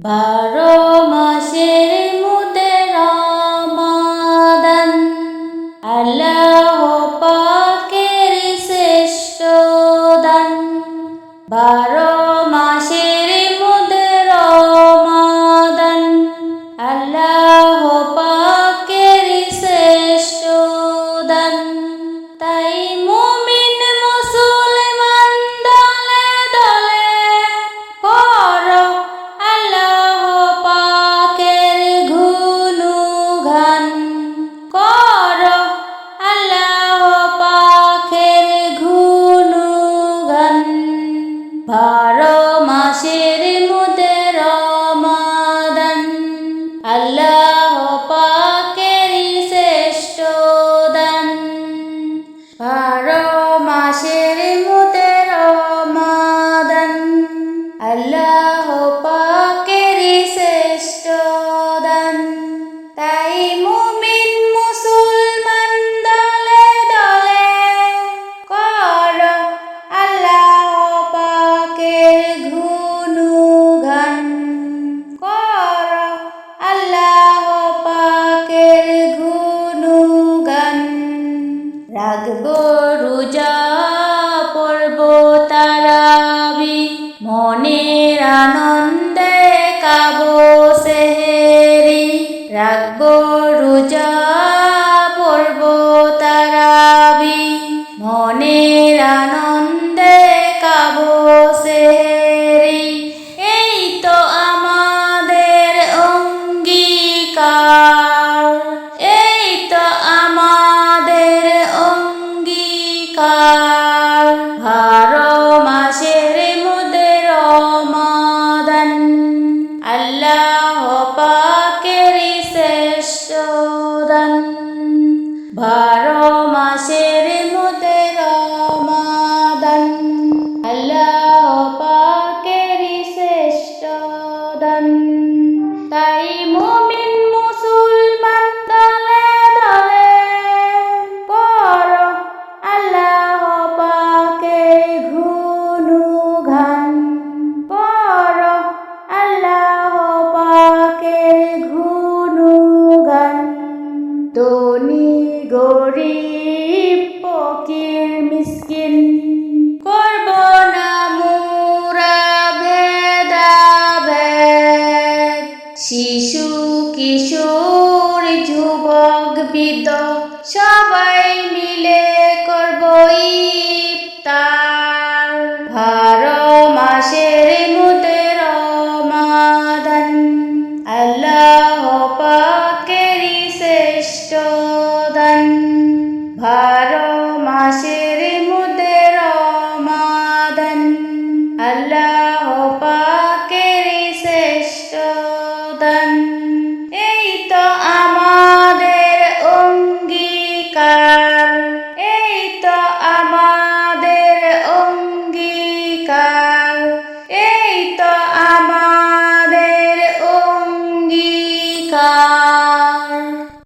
বারো মাসে মুদে রমাদান আল্লাহ পাকের শ্রেষ্ঠ দান। বারো মাসের রাখব রোজা পর্ব তারাবি মনের আনন্দ चोरन् শিশু, কিশোর, যুবক, বৃদ্ধ, সবাই মিলে করব ইফতার। ভার মাসের মুদের মাদান আল্লাহ পাকেরি শ্রেষ্ঠ দান। ভার